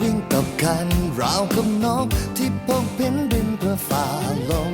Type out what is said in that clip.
วิ่งกับกันราวกับนกที่พบเพ็นบินเพื่อฝ่าลม